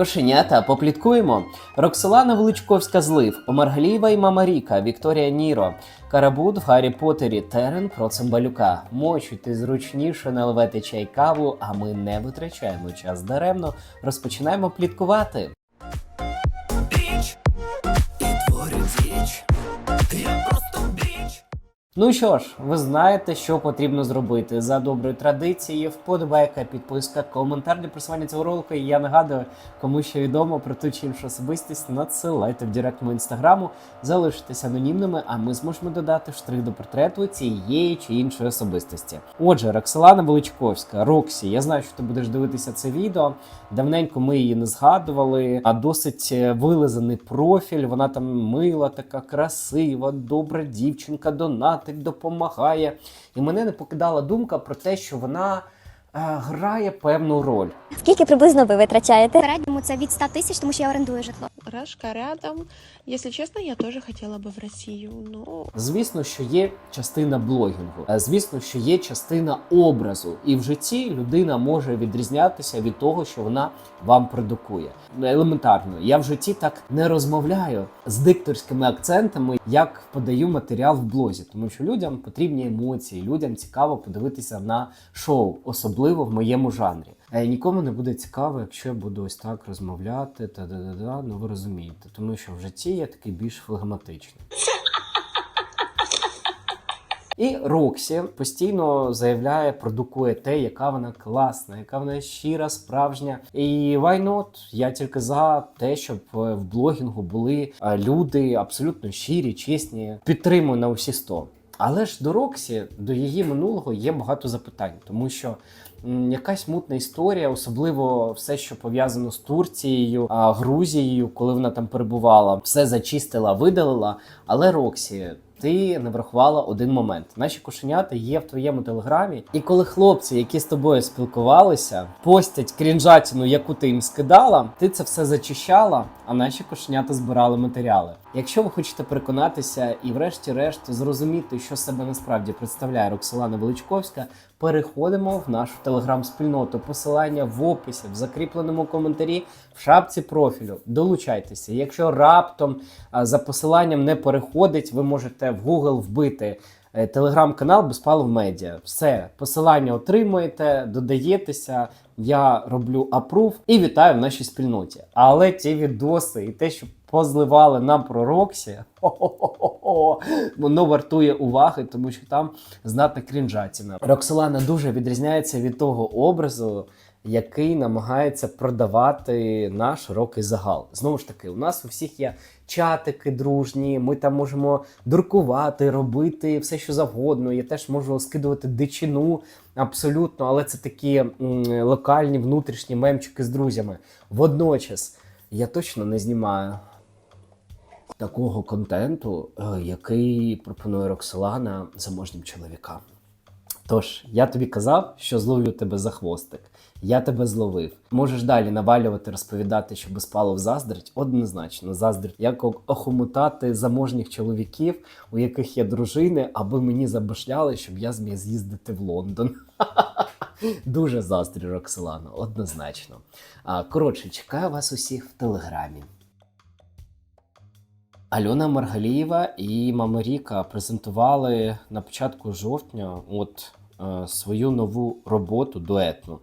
Кошенята, попліткуємо. Роксолана Величковська злив, Омар Галієва і Мамаріка, Вікторія Ніро, Карабут в Гаррі Поттері, Терен про Цимбалюка. Мочуйте зручніше, наливайте чай каву, а ми не витрачаємо час даремно. Розпочинаємо пліткувати. Ну що ж, ви знаєте, що потрібно зробити за доброю традицією. Вподобайка, підписка, коментар для просування цього ролику. І я нагадую, кому ще відомо про ту чи іншу особистість, надсилайте в директ мого інстаграму, залишитесь анонімними, а ми зможемо додати штрих до портрету цієї чи іншої особистості. Отже, Роксолана Величковська, Роксі, я знаю, що ти будеш дивитися це відео. Давненько ми її не згадували, а досить е, вилизаний профіль. Вона там мила, така красива, добра дівчинка, донатить, допомагає. І мене не покидала думка про те, що вона грає певну роль. Скільки приблизно ви витрачаєте? В середньому це від 100 тисяч, тому що я орендую житло. Рашка рядом. Если честно, я тоже хотела бы в Россию, но Звісно, що є частина блогінгу, Е, звісно, що є частина образу, і в житті людина може відрізнятися від того, що вона вам продукує. Елементарно, я в житті так не розмовляю з дикторськими акцентами, як подаю матеріал в блозі, тому що людям потрібні емоції, людям цікаво подивитися на шоу, особливо в моєму жанрі. Е, Нікому не буде цікаво, якщо я буду ось так розмовляти, та да да да ну ви розумієте, тому що в житті я такий більш флегматичний. І Роксі постійно заявляє, продукує те, яка вона класна, яка вона щира, справжня. І why not? Я тільки за те, щоб е, в блогінгу були е, люди абсолютно щирі, чесні. Підтримую на усі 100. Але ж до Роксі, до її минулого є багато запитань, тому що якась мутна історія, особливо все, що пов'язано з Турцією, Грузією, коли вона там перебувала, все зачистила, видалила. Але Роксі, ти не врахувала один момент. Наші кошенята є в твоєму телеграмі, і коли хлопці, які з тобою спілкувалися, постять крінжатину, яку ти їм скидала, ти це все зачищала, а наші кошенята збирали матеріали. Якщо ви хочете переконатися і, врешті-решт, зрозуміти, що себе насправді представляє Роксолана Величковська, переходимо в нашу телеграм-спільноту. Посилання в описі, в закріпленому коментарі, в шапці профілю. Долучайтеся. Якщо раптом за посиланням не переходить, ви можете в Google вбити. е, Телеграм-канал Безпалов Медіа. Все, посилання отримуєте, додаєтеся. Я роблю апрув і вітаю в нашій спільноті. Але ті відоси і те, що позливали нам про Роксі, хо-хо-хо-хо, воно вартує уваги, тому що там знатна крінжатіна. Роксолана дуже відрізняється від того образу, який намагається продавати на широкий загал. Знову ж таки, у нас у всіх є чатики дружні, ми там можемо друкувати, робити все, що завгодно. Я теж можу скидувати дичину абсолютно, але це такі локальні внутрішні мемчики з друзями. Водночас я точно не знімаю такого контенту, е, який пропонує Роксолана заможнім чоловікам. Тож, я тобі казав, що зловлю тебе за хвостик. Я тебе зловив. Можеш далі навалювати, розповідати, що безпалов заздрить. Однозначно, заздрить. Як охомутати заможніх чоловіків, у яких є дружини, аби мені забашляли, щоб я зміг з'їздити в Лондон. Дуже заздрю, Роксолана, однозначно. Коротше, чекаю вас усіх в телеграмі. Альона Маргалієва і Мама Ріка презентували на початку жовтня от е, свою нову роботу дуетну.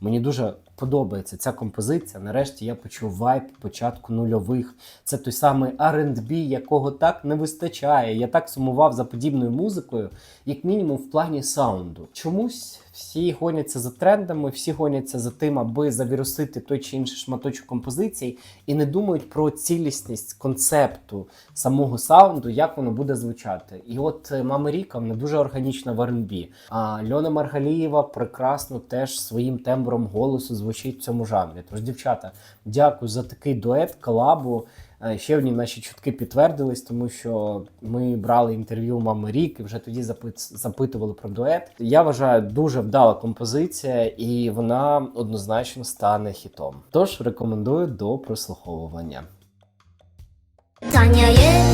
Мені дуже подобається ця композиція. Нарешті я почув вайб початку нульових. Це той самий R&B, якого так не вистачає. Я так сумував за подібною музикою, як мінімум в плані саунду. Чомусь всі гоняться за трендами, всі гоняться за тим, аби завірусити той чи інший шматочок композицій, і не думають про цілісність концепту самого саунду, як воно буде звучати. І от е, Мама Ріка вона дуже органічна в R&B. А Льона Маргалієва прекрасно теж своїм тембром голосу звучить в цьому жанрі. Тож, дівчата, дякую за такий дует, колабу. Е, Ще одні наші чутки підтвердились, тому що ми брали інтерв'ю мами Рік і вже тоді запитували про дует. Я вважаю, дуже вдала композиція, і вона однозначно стане хітом. Тож рекомендую до прослуховування. Таня є,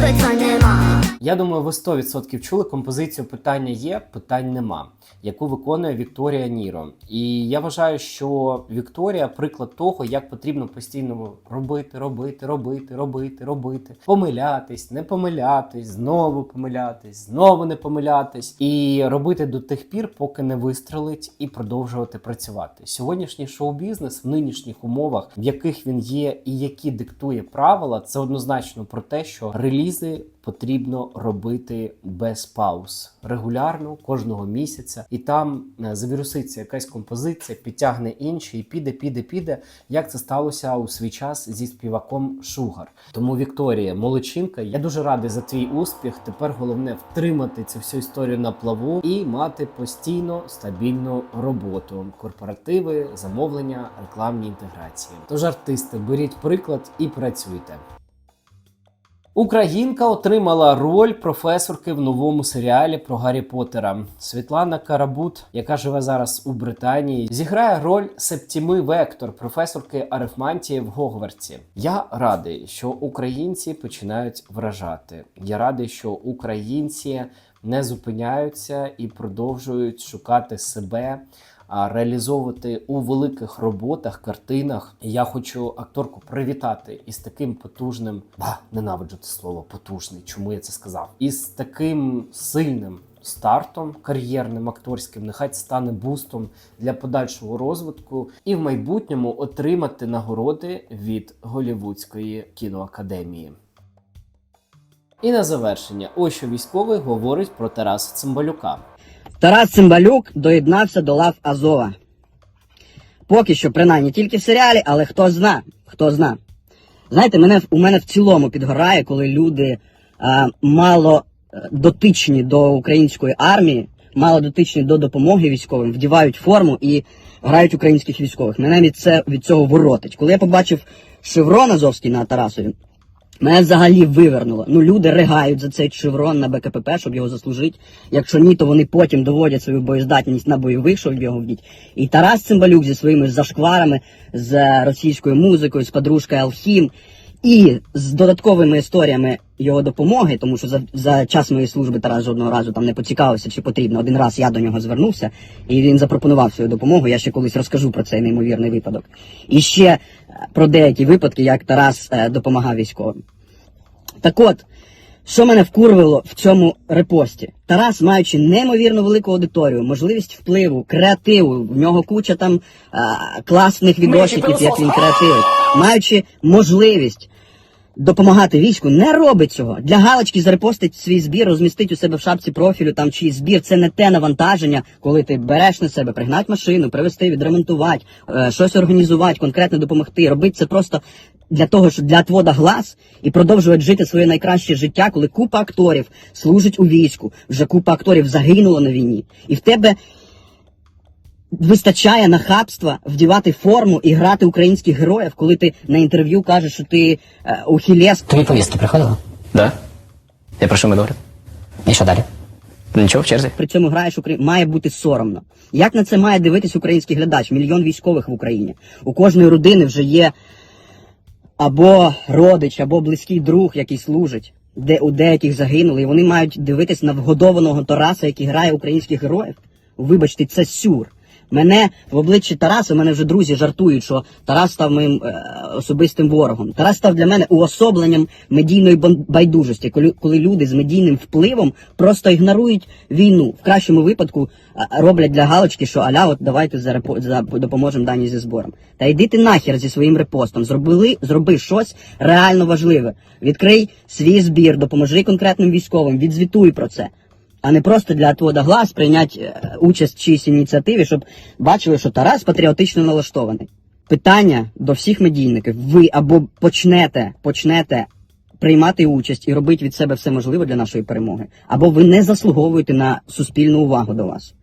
питань нема. Я думаю, ви 100% чули композицію Питання є, питань нема, яку виконує Вікторія Ніро. І я вважаю, що Вікторія приклад того, як потрібно постійно робити, робити, робити, робити, робити, помилятись, не помилятись, знову помилятись, знову не помилятись, і робити до тих пір, поки не вистрелить, і продовжувати працювати. Сьогоднішній шоу-бізнес в нинішніх умовах, в яких він є, і які диктує правила, це однозначно про те, що релізи потрібно робити без пауз регулярно кожного місяця, і там е, завіруситься якась композиція, підтягне інші, і піде, піде, піде. Як це сталося у свій час зі співаком Шугар. Тому Вікторія, молодчинка, я дуже радий за твій успіх. Тепер головне втримати цю всю історію на плаву і мати постійно стабільну роботу, корпоративи, замовлення, рекламні інтеграції. Тож, артисти, беріть приклад і працюйте. Українка отримала роль професорки в новому серіалі про Гаррі Поттера. Світлана Карабут, яка живе зараз у Британії, зіграє роль Септіми Вектор, професорки арифмантії в Гогвартсі. Я радий, що українці починають вражати. Я радий, що українці не зупиняються і продовжують шукати себе реалізовувати у великих роботах, картинах. Я хочу акторку привітати із таким потужним, ба, ненавиджу це слово потужний. Чому я це сказав? Із таким сильним. Стартом кар'єрним акторським нехай стане бустом для подальшого розвитку і в майбутньому отримати нагороди від Голівудської кіноакадемії. І на завершення, ось що військовий говорить про Тараса Цимбалюка. Тарас Цимбалюк доєднався до лав Азова. Поки що, принаймні, тільки в серіалі, але хто зна, хто зна. Знаєте, мене, у мене в цілому підгорає, коли люди а, мало е, дотичні до української армії, мало дотичні до допомоги військовим, вдівають форму і грають українських військових. Мене від, це, від цього воротить. Коли я побачив шеврон Азовський на Тарасові, Мене взагалі вивернуло. Ну, люди ригають за цей шеврон на БКПП, щоб його заслужити. Якщо ні, то вони потім доводять свою боєздатність на бойових, щоб його вдіть. І Тарас Цимбалюк зі своїми зашкварами, з російською музикою, з подружкою Алхім і з додатковими історіями його допомоги, тому що за, за час моєї служби Тарас жодного разу там не поцікавився, чи потрібно. Один раз я до нього звернувся, і він запропонував свою допомогу. Я ще колись розкажу про цей неймовірний випадок. І ще е, про деякі випадки, як Тарас е, допомагав військовим. Так от, що мене вкурвило в цьому репості? Тарас, маючи неймовірно велику аудиторію, можливість впливу, креативу, в нього куча там а, класних відосиків, як він креативить, маючи можливість допомагати війську, не робить цього. Для галочки зарепостить свій збір, розмістить у себе в шапці профілю, там чий збір. Це не те навантаження, коли ти береш на себе, пригнати машину, привезти, відремонтувати, е, щось організувати, конкретно допомогти. Робити це просто для того, щоб для отвода глаз і продовжувати жити своє найкраще життя, коли купа акторів служить у війську, вже купа акторів загинуло на війні, і в тебе. Вистачає нахабства вдівати форму і грати українських героїв, коли ти на інтерв'ю кажеш, що ти е, ухілес, Тобі повістки приходило? Да. Я прошу медогляд. І що далі? Нічого в черзі. при цьому граєш Украї... має бути соромно. Як на це має дивитись український глядач? Мільйон військових в Україні. У кожної родини вже є або родич, або близький друг, який служить, де у деяких загинули, і вони мають дивитись на вгодованого Тараса, який грає українських героїв. Вибачте, це сюр. Мене в обличчі Тараса, мене вже друзі жартують, що Тарас став моїм е, особистим ворогом. Тарас став для мене уособленням медійної байдужості, коли, коли люди з медійним впливом просто ігнорують війну. В кращому випадку е, роблять для галочки, що аля, от давайте за, репо- за допоможемо дані зі збором. Та йди ти нахер зі своїм репостом. Зробили, зроби щось реально важливе. Відкрий свій збір, допоможи конкретним військовим, відзвітуй про це а не просто для отвода глаз прийняти е, участь в чиїсь ініціативі, щоб бачили, що Тарас патріотично налаштований. Питання до всіх медійників: ви або почнете, почнете приймати участь і робити від себе все можливе для нашої перемоги, або ви не заслуговуєте на суспільну увагу до вас.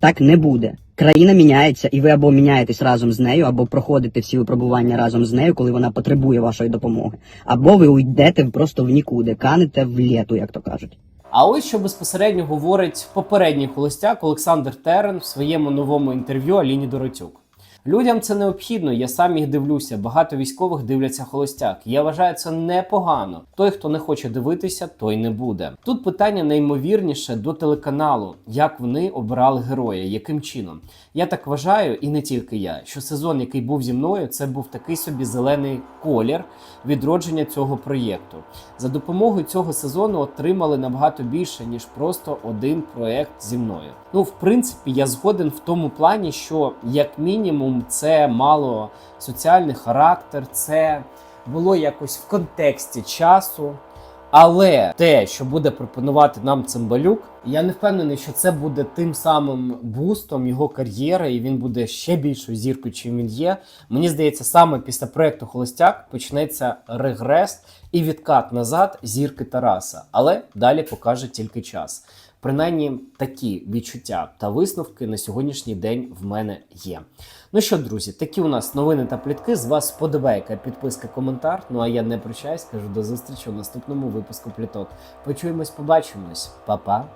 Так не буде. Країна міняється, і ви або міняєтесь разом з нею, або проходите всі випробування разом з нею, коли вона потребує вашої допомоги, або ви уйдете просто в нікуди, канете в літу, як то кажуть. А ось що безпосередньо говорить попередній холостяк Олександр Терен в своєму новому інтерв'ю Аліні Доротюк. Людям це необхідно. Я сам їх дивлюся. Багато військових дивляться холостяк. Я вважаю це непогано. Той, хто не хоче дивитися, той не буде. Тут питання неймовірніше до телеканалу, як вони обирали героя, яким чином. Я так вважаю, і не тільки я, що сезон, який був зі мною, це був такий собі зелений колір відродження цього проєкту. За допомогою цього сезону отримали набагато більше, ніж просто один проєкт зі мною. Ну, в принципі, я згоден в тому плані, що як мінімум це мало соціальний характер, це було якось в контексті часу. Але те, що буде пропонувати нам Цимбалюк, я не впевнений, що це буде тим самим бустом його кар'єри, і він буде ще більшою зіркою, чим він є. Мені здається, саме після проекту Холостяк почнеться регрес і відкат назад зірки Тараса. Але далі покаже тільки час. Принаймні такі відчуття та висновки на сьогоднішній день в мене є. Ну що, друзі, такі у нас новини та плітки. З вас сподобайка, підписка, коментар. Ну а я не прощаюсь, кажу до зустрічі у наступному випуску пліток. Почуємось, побачимось, Па-па!